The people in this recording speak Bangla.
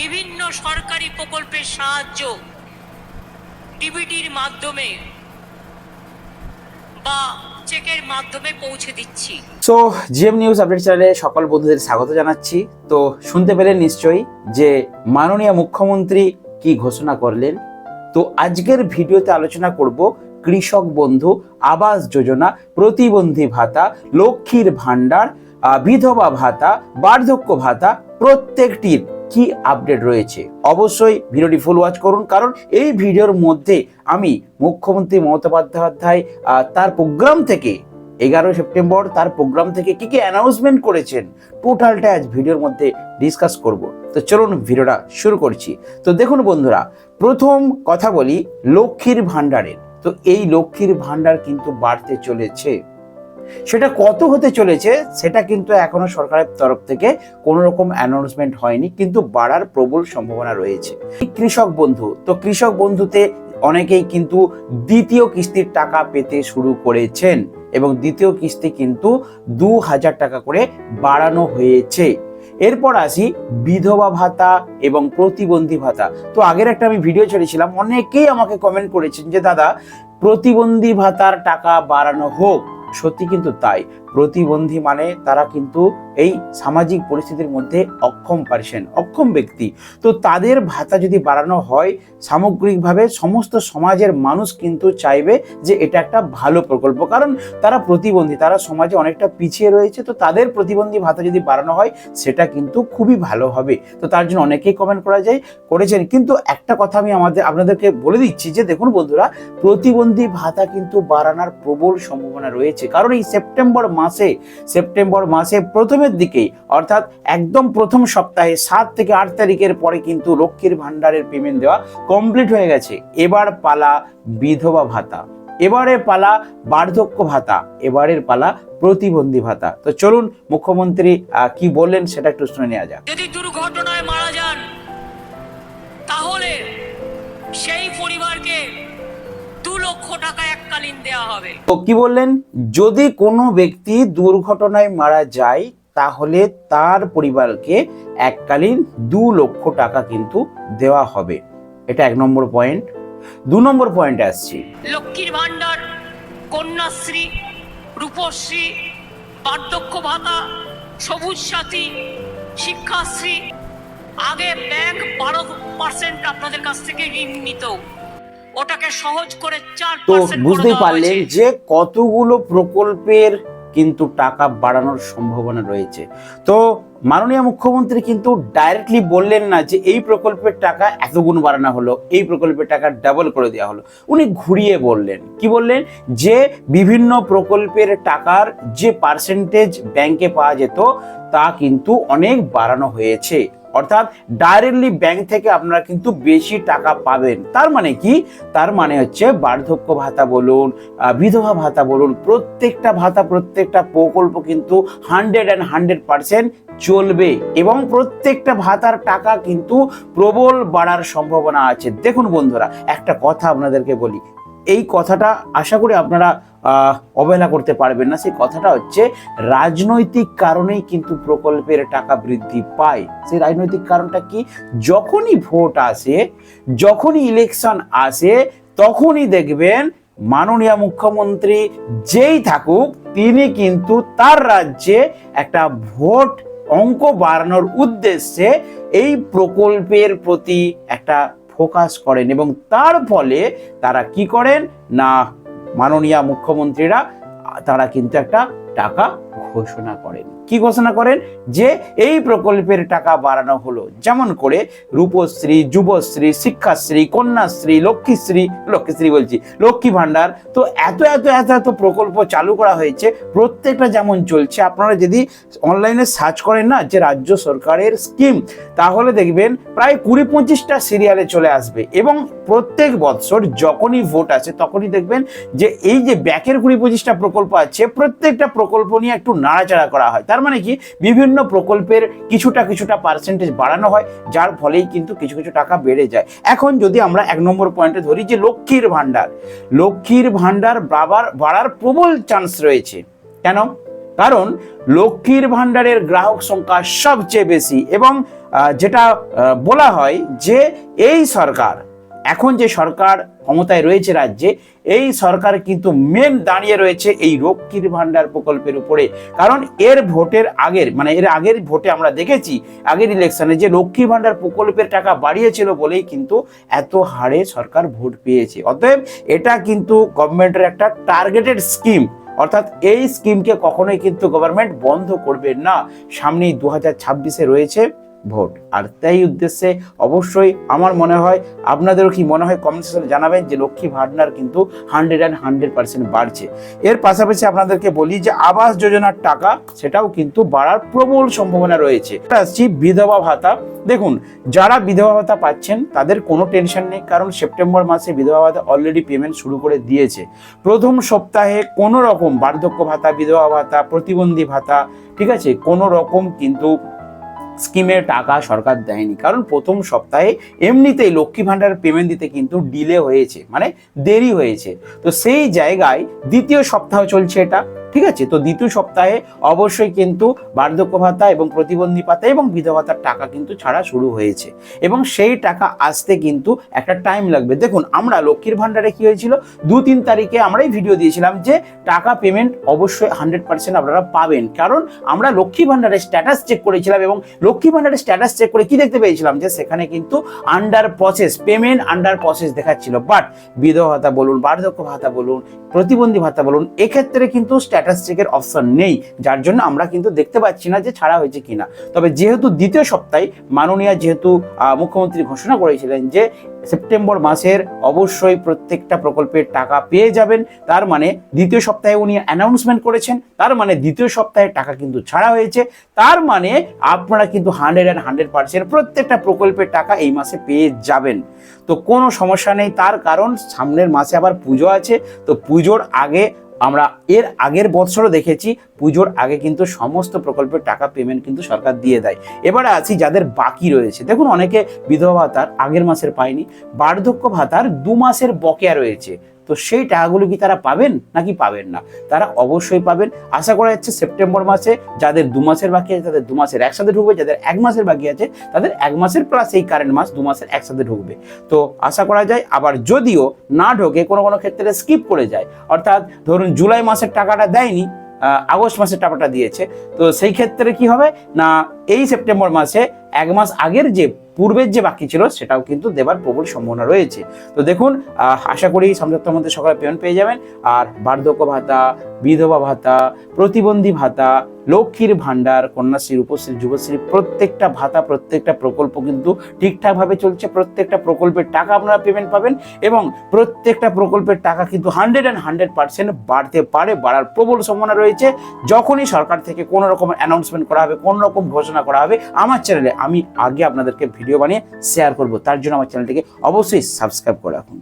বিভিন্ন সরকারি প্রকল্পের সাহায্য ডিবিটির মাধ্যমে বা চেকের মাধ্যমে পৌঁছে দিচ্ছি। সো জিএম নিউজ আপডেট চ্যানেলে সকল বন্ধুদের স্বাগত জানাচ্ছি। তো শুনতে পেলেন নিশ্চয়ই যে মাননীয় মুখ্যমন্ত্রী কি ঘোষণা করলেন। তো আজকের ভিডিওতে আলোচনা করব কৃষক বন্ধু আবাস যোজনা, প্রতিবন্ধী ভাতা, লক্ষ্মীর ভাণ্ডার বিধবা ভাতা, বার্ধক্য ভাতা প্রত্যেকটির কি আপডেট রয়েছে? অবশ্যই ভিডিওটি ফুল ওয়াচ করুন, কারণ এই ভিডিওর মধ্যে আমি মুখ্যমন্ত্রী মমতা বন্দ্যোপাধ্যায় তার প্রোগ্রাম থেকে এগারোই সেপ্টেম্বর, তার প্রোগ্রাম থেকে কি কি অ্যানাউন্সমেন্ট করেছেন টোটালটা আজ ভিডিওর মধ্যে ডিসকাস করব। তো চলুন ভিডিওটা শুরু করছি। তো দেখুন বন্ধুরা, প্রথম কথা বলি, লক্ষ্মীর ভাণ্ডারের। তো এই লক্ষ্মীর ভাণ্ডার কিন্তু বাড়তে চলেছে। সেটা কত হতে চলেছে, সেটা কিন্তু এখনও সরকারের তরফ থেকে কোনো রকম অ্যানাউন্সমেন্ট হয়নি, কিন্তু বাড়ার প্রবল সম্ভাবনা রয়েছে। কৃষক বন্ধু, তো কৃষক বন্ধুতে অনেকেই কিন্তু দ্বিতীয় কিস্তির টাকা পেতে শুরু করেছেন এবং দ্বিতীয় কিস্তি কিন্তু দু হাজার টাকা করে বাড়ানো হয়েছে। এরপর আসি বিধবা ভাতা এবং প্রতিবন্ধী ভাতা। তো আগের একটা আমি ভিডিও ছেড়েছিলাম, অনেকেই আমাকে কমেন্ট করেছেন যে, দাদা, প্রতিবন্ধী ভাতার টাকা বাড়ানো হোক। সত্যি কিন্তু তাই। প্রতিবন্ধী মানে তারা কিন্তু এই সামাজিক পরিস্থিতির মধ্যে অক্ষম পার্সন অক্ষম ব্যক্তি। তো তাদের ভাতা যদি বাড়ানো হয়, সামগ্রিকভাবে সমস্ত সমাজের মানুষ কিন্তু চাইবে যে এটা একটা ভালো প্রকল্প। কারণ তারা প্রতিবন্ধী, তারা সমাজে অনেকটা পিছিয়ে রয়েছে, তো তাদের প্রতিবন্ধী ভাতা যদি বাড়ানো হয়, সেটা কিন্তু খুবই ভালো হবে। তো তার জন্য অনেকেই কমেন্ট করা যায়, করেছেন। কিন্তু একটা কথা আমি আমাদের, আপনাদেরকে বলে দিচ্ছি যে, দেখুন বন্ধুরা, প্রতিবন্ধী ভাতা কিন্তু বাড়ানোর প্রবল সম্ভাবনা রয়েছে। কারণ এই সেপ্টেম্বর মাসে, সেপ্টেম্বর মাসে প্রথমের দিকেই, অর্থাৎ একদম প্রথম সপ্তাহে সাত থেকে আট তারিখের পরে কিন্তু লক্ষ্মীর ভাণ্ডারের পেমেন্ট দেওয়া কমপ্লিট হয়ে গেছে। এবার পালা বিধবা ভাতা, এবারে পালা বার্ধক্য ভাতা, এবারের পালা প্রতিবন্ধী ভাতা। তো চলুন মুখ্যমন্ত্রী কি বললেন সেটা একটু শুনে নেওয়া যাক। যদি দুর্ঘটনায় মারা যান, তাহলে সেই পরিবারকে দু লক্ষ টাকা এককালীন দেওয়া হবে। তো কি বললেন? যদি কোনো ব্যক্তি দুর্ঘটনায় মারা যায় তাহলে তার পরিবারকে এককালীন দু লক্ষ টাকা কিন্তু দেওয়া হবে। এটা এক নম্বর পয়েন্ট। দু নম্বর পয়েন্টে আসছি। লক্ষ্মীর ভাণ্ডার কন্যাশ্রী রূপশ্রী বার্ধক্য ভাতা সবুজ সাথী শিক্ষাশ্রী আগে ব্যাংক বারো পার্সেন্ট আপনাদের কাছ থেকে ঋণ নিত। ওটাকে সহজ করে তো বুঝতেই পারলেন যে কতগুলো প্রকল্পের কিন্তু টাকা বাড়ানোর সম্ভাবনা রয়েছে। তো মাননীয় মুখ্যমন্ত্রী কিন্তু ডাইরেক্টলি বললেন না যে এই প্রকল্পের টাকা এত গুণ বাড়ানো হলো এই প্রকল্পের টাকা ডাবল করে দেওয়া হলো। উনি ঘুরিয়ে বললেন। কি বললেন? যে বিভিন্ন প্রকল্পের টাকার যে পার্সেন্টেজ ব্যাংকে পাওয়া যেত তা কিন্তু অনেক বাড়ানো হয়েছে। অর্থাৎ ডাইরেক্টলি ব্যাংক থেকে আপনারা কিন্তু বেশি টাকা পাবেন। তার মানে কি? তার মানে হচ্ছে বার্ধক্য ভাতা বলুন বিধবা ভাতা বলুন, প্রত্যেকটা ভাতা, প্রত্যেকটা প্রকল্প কিন্তু হান্ড্রেড অ্যান্ড হান্ড্রেড পার্সেন্ট চলবে এবং প্রত্যেকটা ভাতার টাকা কিন্তু প্রবল বাড়ার সম্ভাবনা আছে। দেখুন বন্ধুরা, একটা কথা আপনাদেরকে বলি এই কথাটা আশা করি আপনারা অবহেলা করতে পারবেন না। সেই কথাটা হচ্ছে, রাজনৈতিক কারণেই কিন্তু প্রকল্পের টাকা বৃদ্ধি পায়। সেই রাজনৈতিক কারণটা কি? যখনই ভোট আসে, যখনই ইলেকশন আসে, তখনই দেখবেন মাননীয় মুখ্যমন্ত্রী যেই থাকুক, তিনি কিন্তু তার রাজ্যে একটা ভোট অঙ্ক বাড়ানোর উদ্দেশ্যে এই প্রকল্পের প্রতি একটা ফোকাস করেন এবং তার ফলে তারা কি করেন? না, মাননীয় মুখ্যমন্ত্রীরা তারা কিন্তু একটা টাকা ঘোষণা করেন। কি ঘোষণা করেন? যে এই প্রকল্পের টাকা বাড়ানো হলো। যেমন করে রূপশ্রী, যুবশ্রী, শিক্ষাশ্রী, কন্যাশ্রী, লক্ষ্মীশ্রী লক্ষ্মীশ্রী বলছি, লক্ষ্মী ভাণ্ডার। তো এত এত এত এত প্রকল্প চালু করা হয়েছে, প্রত্যেকটা যেমন চলছে, আপনারা যদি অনলাইনে সার্চ করেন না, যে রাজ্য সরকারের স্কিম, তাহলে দেখবেন প্রায় কুড়ি পঁচিশটা সিরিয়ালে চলে আসবে। এবং প্রত্যেক বৎসর যখনই ভোট আছে তখনই দেখবেন যে এই যে ব্যাকের কুড়ি পঁচিশটা প্রকল্প আছে, প্রত্যেকটা প্রকল্প নিয়ে একটু নাড়াচাড়া করা হয়। তার মানে কি? বিভিন্ন প্রকল্পের কিছুটা কিছুটা পার্সেন্টেজ বাড়ানো হয়, যার ফলেই কিন্তু কিছু কিছু টাকা বেড়ে যায়। এখন যদি আমরা এক নম্বর পয়েন্টে ধরি যে লক্ষ্মীর ভাণ্ডার লক্ষ্মীর ভাণ্ডার বাবার, বাড়ার প্রবল চান্স রয়েছে। কেন? কারণ লক্ষ্মীর ভাণ্ডারের গ্রাহক সংখ্যা সবচেয়ে বেশি এবং যেটা বলা হয় যে এই সরকার এখন যে সরকার ক্ষমতায় রয়েছে রাজ্যে, এই সরকার কিন্তু মেন দাঁড়িয়ে রয়েছে এই রক্ষীর ভাণ্ডার প্রকল্পের উপরে। কারণ এর ভোটের আগের মানে এর আগের ভোটে আমরা দেখেছি, আগের ইলেকশনে যে লক্ষ্মী ভাণ্ডার প্রকল্পের টাকা বাড়িয়েছিল বলেই কিন্তু এত হারে সরকার ভোট পেয়েছে। অতএব এটা কিন্তু গভর্নমেন্টের একটা টার্গেটেড স্কিম অর্থাৎ এই স্কিমকে কখনোই কিন্তু গভর্নমেন্ট বন্ধ করবে না। সামনেই দু হাজার রয়েছে। ভোট। আর তাই উদ্দেশ্যে অবশ্যই আমার মনে হয়, আপনাদেরও কি মনে হয় কমেন্ট সেকশনে জানাবেন যে লক্ষ্মী ভাণ্ডার কিন্তু হান্ড্রেড অ্যান্ড হান্ড্রেড পার্সেন্ট বাড়ছে। এর পাশাপাশি আপনাদেরকে বলি যে আবাস যোজনার টাকা সেটাও কিন্তু বাড়ার প্রবল সম্ভাবনা রয়েছে। আসছি বিধবা ভাতা। দেখুন, যারা বিধবা ভাতা পাচ্ছেন তাদের কোনো টেনশন নেই, কারণ সেপ্টেম্বর মাসে বিধবা ভাতা অলরেডি পেমেন্ট শুরু করে দিয়েছে। প্রথম সপ্তাহে কোনো রকম বার্ধক্য ভাতা, বিধবা ভাতা, প্রতিবন্ধী ভাতা, ঠিক আছে? কোনো রকম কিন্তু স্কিমের টাকা সরকার দেয়নি। কারণ প্রথম সপ্তাহে এমনিতেই লক্ষ্মী ভাণ্ডার পেমেন্ট দিতে কিন্তু ডিলে হয়েছে মানে দেরি হয়েছে। তো সেই জায়গায় দ্বিতীয় সপ্তাহ চলছে এটা। ঠিক আছে? তো দ্বিতীয় সপ্তাহে অবশ্যই কিন্তু বার্ধক্য ভাতা এবং প্রতিবন্ধী ভাতা এবং বিধবা ভাতার টাকা কিন্তু ছাড়া শুরু হয়েছে। এবং সেই টাকা আসতে কিন্তু একটা টাইম লাগবে। দেখুন, আমরা লক্ষ্মীর ভাণ্ডারে কি হয়েছিল? দু তিন তারিখে আমরাই ভিডিও দিয়েছিলাম যে টাকা পেমেন্ট অবশ্যই হান্ড্রেড পার্সেন্ট আপনারা পাবেন। কারণ আমরা লক্ষ্মী ভাণ্ডারের স্ট্যাটাস চেক করেছিলাম এবং লক্ষ্মী ভাণ্ডারের স্ট্যাটাস চেক করে কি দেখতে পেয়েছিলাম? যে সেখানে কিন্তু under process payment under process দেখাচ্ছিল। বাট বিধবা ভাতা বলুন, বার্ধক্য ভাতা বলুন, প্রতিবন্ধী ভাতা বলুন, এক্ষেত্রে কিন্তু চেকের অপশন নেই, যার জন্য আমরা কিন্তু দেখতে পাচ্ছি না যে ছাড়া হয়েছে কিনা। তবে যেহেতু দ্বিতীয় সপ্তাহে মাননীয় যেহেতু মুখ্যমন্ত্রী ঘোষণা করেছিলেন যে সেপ্টেম্বর মাসের অবশ্যই প্রত্যেকটা প্রকল্পের টাকা পেয়ে যাবেন, তার মানে দ্বিতীয় সপ্তাহে উনি অ্যানাউন্সমেন্ট করেছেন, তার মানে দ্বিতীয় সপ্তাহে টাকা কিন্তু ছাড়া হয়েছে, তার মানে আপনারা কিন্তু হান্ড্রেড অ্যান্ড হান্ড্রেড পার্সেন্ট প্রত্যেকটা প্রকল্পের টাকা এই মাসে পেয়ে যাবেন। তো কোনো সমস্যা নেই, তার কারণ সামনের মাসে আবার পুজো আছে, তো পুজোর আগে আমরা এর আগের বছরও দেখেছি পুজোর আগে কিন্তু সমস্ত প্রকল্পের টাকা পেমেন্ট কিন্তু সরকার দিয়ে দেয়। এবারে আছি যাদের বাকি রয়েছে। দেখুন, অনেকে বিধবা ভাতার আগের মাসের পায়নি, বার্ধক্য ভাতার দু মাসের বকেয়া রয়েছে। তো সেই টাকাগুলো কি তারা পাবেন নাকি পাবেন না? তারা অবশ্যই পাবেন। আশা করা যাচ্ছে সেপ্টেম্বর মাসে যাদের দু মাসের বাকি আছে, তাদের দু মাসের একসাথে ঢুকবে। যাদের এক মাসের বাকি আছে, তাদের এক মাসের প্লাস এই কারেন্ট মাস দু মাসের একসাথে ঢুকবে। তো আশা করা যায়, আবার যদিও না ঢোকে, কোনো কোনো ক্ষেত্রে স্কিপ করে যায়। অর্থাৎ ধরুন জুলাই মাসের টাকাটা দেয়নি আগস্ট মাসের টাকাটা দিয়েছে। তো সেই ক্ষেত্রে কি হবে? না, এই সেপ্টেম্বর মাসে এক মাস আগের যে পূর্বের যে বাকি ছিল, সেটাও কিন্তু দেবার প্রবল সম্ভাবনা রয়েছে। তো দেখুন আশা করি সপ্তাহের মধ্যে সকালে পেমেন্ট পেয়ে যাবেন। আর বার্ধক্য ভাতা, বিধবা ভাতা, প্রতিবন্ধী ভাতা, লক্ষ্মীর ভাণ্ডার, কন্যাশ্রী, রূপশ্রী, যুবশ্রী, প্রত্যেকটা ভাতা, প্রত্যেকটা প্রকল্প কিন্তু ঠিকঠাকভাবে চলছে। প্রত্যেকটা প্রকল্পের টাকা আপনারা পেমেন্ট পাবেন এবং প্রত্যেকটা প্রকল্পের টাকা কিন্তু হান্ড্রেড অ্যান্ড হান্ড্রেড পার্সেন্ট বাড়তে পারে, বাড়ার প্রবল সম্ভাবনা রয়েছে। যখনই সরকার থেকে কোনো রকম অ্যানাউন্সমেন্ট করা হবে, কোনো রকম ঘোষণা করা হবে, আমার চ্যানেলে আমি আগে আপনাদেরকে ভিডিও বানিয়ে শেয়ার করব। তার জন্য আমার চ্যানেলটিকে অবশ্যই সাবস্ক্রাইব করে রাখুন।